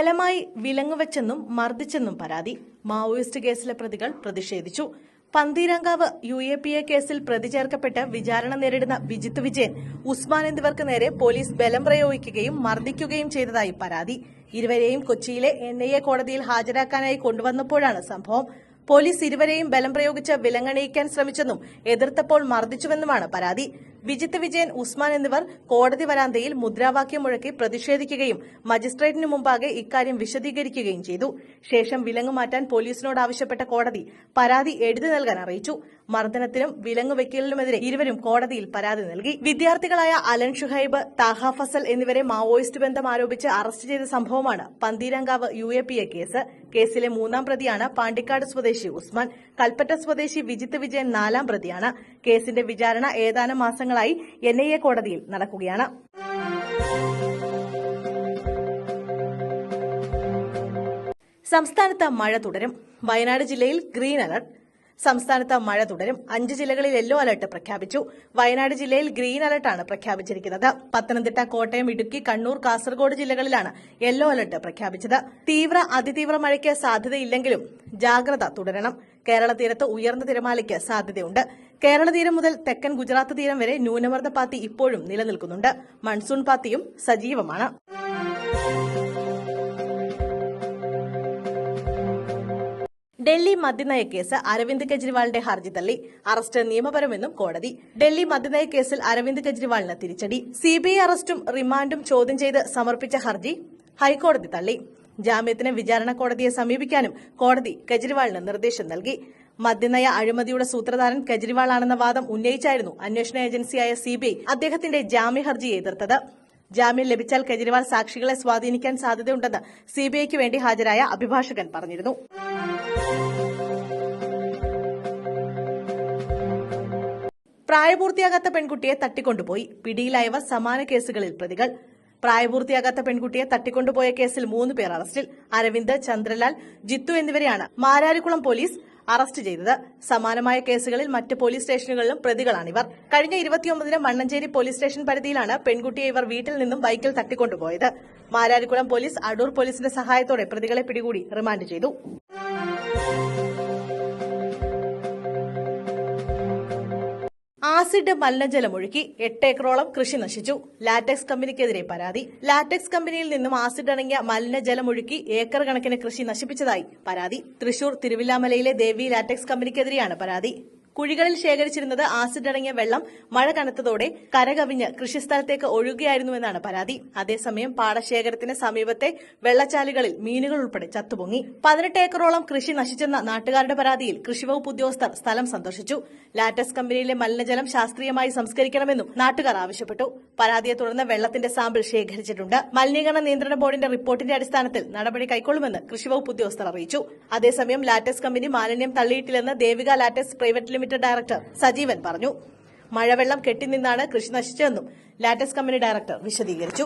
ബലമായി വിലങ്ങുവെച്ചെന്നും മർദ്ദിച്ചെന്നും പരാതി. മാവോയിസ്റ്റ് കേസിലെ പ്രതികൾ പ്രതിഷേധിച്ചു. Pantheerankavu U A P A കേസിൽ പ്രതി ചേർക്കപ്പെട്ട് വിചാരണ നേരിടുന്ന വിജിത്ത് വിജയൻ ഉസ്മാൻ എന്നിവർക്ക് നേരെ പോലീസ് ബലം പ്രയോഗിക്കുകയും മർദ്ദിക്കുകയും ചെയ്തതായി പരാതി. ഇരുവരെയും കൊച്ചിയിലെ എൻ ഐ എ കോടതിയിൽ ഹാജരാക്കാനായി കൊണ്ടുവന്നപ്പോഴാണ് സംഭവം. പോലീസ് ഇരുവരെയും ബലം പ്രയോഗിച്ച് വിലങ്ങണയിക്കാൻ ശ്രമിച്ചെന്നും എതിർത്തപ്പോൾ മർദ്ദിച്ചുവെന്നുമാണ് പരാതി. വിജിത്ത് വിജയൻ ഉസ്മാൻ എന്നിവർ കോടതി വരാന്തയിൽ മുദ്രാവാക്യം മുഴക്കി പ്രതിഷേധിക്കുകയും മജിസ്ട്രേറ്റിനു മുമ്പാകെ ഇക്കാര്യം വിശദീകരിക്കുകയും ചെയ്തു. ശേഷം വിലങ്ങ് മാറ്റാൻ പോലീസിനോട് ആവശ്യപ്പെട്ട കോടതി പരാതി എഴുതി നൽകാൻ അറിയിച്ചു. മർദ്ദനത്തിനും വിലങ്ങ് വെക്കലിനുമെതിരെ ഇരുവരും കോടതിയിൽ പരാതി നൽകി. വിദ്യാർത്ഥികളായ അലൻ ഷുഹൈബ് താഹ ഫസൽ എന്നിവരെ മാവോയിസ്റ്റ് ബന്ധം ആരോപിച്ച് അറസ്റ്റ് ചെയ്ത സംഭവമാണ് Pantheerankavu U A P A case. കേസിലെ മൂന്നാം പ്രതിയാണ് പാണ്ടിക്കാട് സ്വദേശി ഉസ്മാൻ. കൽപ്പറ്റ സ്വദേശി വിജിത്ത് വിജയൻ നാലാം പ്രതിയാണ്. കേസിന്റെ വിചാരണ ഏതാനും മാസങ്ങളായി എൻ ഐ എ കോടതിയിൽ നടക്കുകയാണ്. സംസ്ഥാനത്ത് മഴ തുടരും. വയനാട് ജില്ലയിൽ ഗ്രീൻ അലർട്ട് സംസ്ഥാനത്ത് മഴ തുടരും. അഞ്ച് ജില്ലകളിൽ യെല്ലോ അലർട്ട് പ്രഖ്യാപിച്ചു. വയനാട് ജില്ലയിൽ ഗ്രീൻ അലർട്ടാണ് പ്രഖ്യാപിച്ചിരിക്കുന്നത്. പത്തനംതിട്ട കോട്ടയം ഇടുക്കി കണ്ണൂർ കാസർഗോഡ് ജില്ലകളിലാണ് യെല്ലോ അലർട്ട് പ്രഖ്യാപിച്ചത്. തീവ്ര അതിതീവ്ര മഴയ്ക്ക് സാധ്യതയില്ലെങ്കിലും ജാഗ്രത തുടരണം. കേരള തീരത്ത് ഉയർന്ന തിരമാലയ്ക്ക് സാധ്യതയുണ്ട്. കേരള തീരം മുതൽ തെക്കൻ ഗുജറാത്ത് തീരം വരെ ന്യൂനമർദ്ദ പാത്തി ഇപ്പോഴും നിലനിൽക്കുന്നുണ്ട്. മൺസൂൺ പാത്തിയും സജീവമാണ്. ഡൽഹി മദ്യനയ കേസ് അരവിന്ദ് കെജ്രിവാളിന്റെ ഹർജി തള്ളി. അറസ്റ്റ് നിയമപരമെന്നും കോടതി. ഡൽഹി മദ്യനയ കേസിൽ അരവിന്ദ് കെജ്രിവാളിന് തിരിച്ചടി. സിബിഐ അറസ്റ്റും റിമാൻഡും ചോദ്യം ചെയ്ത് സമർപ്പിച്ച ഹർജി ഹൈക്കോടതി തള്ളി. ജാമ്യത്തിന് വിചാരണ കോടതിയെ സമീപിക്കാനും കോടതി കെജ്രിവാളിന് നിർദ്ദേശം നൽകി. മദ്യനയ അഴിമതിയുടെ സൂത്രധാരൻ കെജ്രിവാളാണെന്ന വാദം ഉന്നയിച്ചായിരുന്നു അന്വേഷണ ഏജൻസിയായ സിബിഐ അദ്ദേഹത്തിന്റെ ജാമ്യ ഹർജിയെ എതിർത്തത്. ജാമ്യം ലഭിച്ചാൽ കെജ്രിവാൾ സാക്ഷികളെ സ്വാധീനിക്കാൻ സാധ്യതയുണ്ടെന്ന് സിബിഐക്ക് വേണ്ടി ഹാജരായ അഭിഭാഷകൻ പറഞ്ഞിരുന്നു. പ്രായപൂർത്തിയാകാത്ത പെൺകുട്ടിയെ തട്ടിക്കൊണ്ടുപോയി. പിടിയിലായവർ സമാന കേസുകളിൽ പ്രതികൾ. പ്രായപൂർത്തിയാകാത്ത പെൺകുട്ടിയെ തട്ടിക്കൊണ്ടുപോയ കേസിൽ മൂന്ന് പേർ അറസ്റ്റിൽ. അരവിന്ദ് ചന്ദ്രലാൽ ജിത്തു എന്നിവരെയാണ് മാരാരിക്കുളം പോലീസ് അറസ്റ്റ് ചെയ്തത്. സമാനമായ കേസുകളിൽ മറ്റ് പോലീസ് സ്റ്റേഷനുകളിലും പ്രതികളാണിവർ. കഴിഞ്ഞ ഇരുപത്തിയൊമ്പതിന് മണ്ണഞ്ചേരി പോലീസ് സ്റ്റേഷൻ പരിധിയിലാണ് പെൺകുട്ടിയെ ഇവർ വീട്ടിൽ നിന്നും ബൈക്കിൽ തട്ടിക്കൊണ്ടുപോയത്. മാരാരിക്കുളം പോലീസ് അടൂർ പോലീസിന്റെ സഹായത്തോടെ പ്രതികളെ പിടികൂടി റിമാൻഡ് ചെയ്തു. ആസിഡ് മലിനജലമൊഴുക്കി എട്ട് ഏക്കറോളം കൃഷി നശിച്ചു. ലാറ്റക്സ് കമ്പനിക്കെതിരെ പരാതി. ലാറ്റക്സ് കമ്പനിയിൽ നിന്നും ആസിഡ് അടങ്ങിയ മലിനജലമൊഴുക്കി ഏക്കർ കണക്കിന് കൃഷി നശിപ്പിച്ചതായി പരാതി. തൃശൂർ തിരുവില്ലാമലയിലെ ദേവി ലാറ്റക്സ് കമ്പനിക്കെതിരെയാണ് പരാതി. കുഴികളിൽ ശേഖരിച്ചിരുന്നത് ആസിഡ് അടങ്ങിയ വെള്ളം മഴ കനത്തതോടെ കരകവിഞ്ഞ് കൃഷിസ്ഥലത്തേക്ക് ഒഴുകുകയായിരുന്നുവെന്നാണ് പരാതി. അതേസമയം പാടശേഖരത്തിന് സമീപത്തെ വെള്ളച്ചാലുകളിൽ മീനുകൾ ഉൾപ്പെടെ ചത്തുപൊങ്ങി. പതിനെട്ട് ഏക്കറോളം കൃഷി നശിച്ചെന്ന നാട്ടുകാരുടെ പരാതിയിൽ കൃഷിവകുപ്പ് ഉദ്യോഗസ്ഥർ സ്ഥലം സന്ദർശിച്ചു. ലാറ്റസ് കമ്പനിയിലെ മലിനജലം ശാസ്ത്രീയമായി സംസ്കരിക്കണമെന്നും നാട്ടുകാർ ആവശ്യപ്പെട്ടു. പരാതിയെ തുടർന്ന് വെള്ളത്തിന്റെ സാമ്പിൾ ശേഖരിച്ചിട്ടുണ്ട്. മലിനീകരണ നിയന്ത്രണ ബോർഡിന്റെ റിപ്പോർട്ടിന്റെ അടിസ്ഥാനത്തിൽ നടപടി കൈക്കൊള്ളുമെന്ന് കൃഷിവകുപ്പ് ഉദ്യോഗസ്ഥർ അറിയിച്ചു. അതേസമയം ലാറ്റസ് കമ്പനി മാലിന്യം തള്ളിയിട്ടില്ലെന്ന് Devika Latus private limited director Sajeevan പറഞ്ഞു. മഴവെള്ളം കെട്ടിനിന്നാണ് കൃഷി നശിച്ചതെന്നും ലാറ്റസ് കമ്പനി ഡയറക്ടർ വിശദീകരിച്ചു.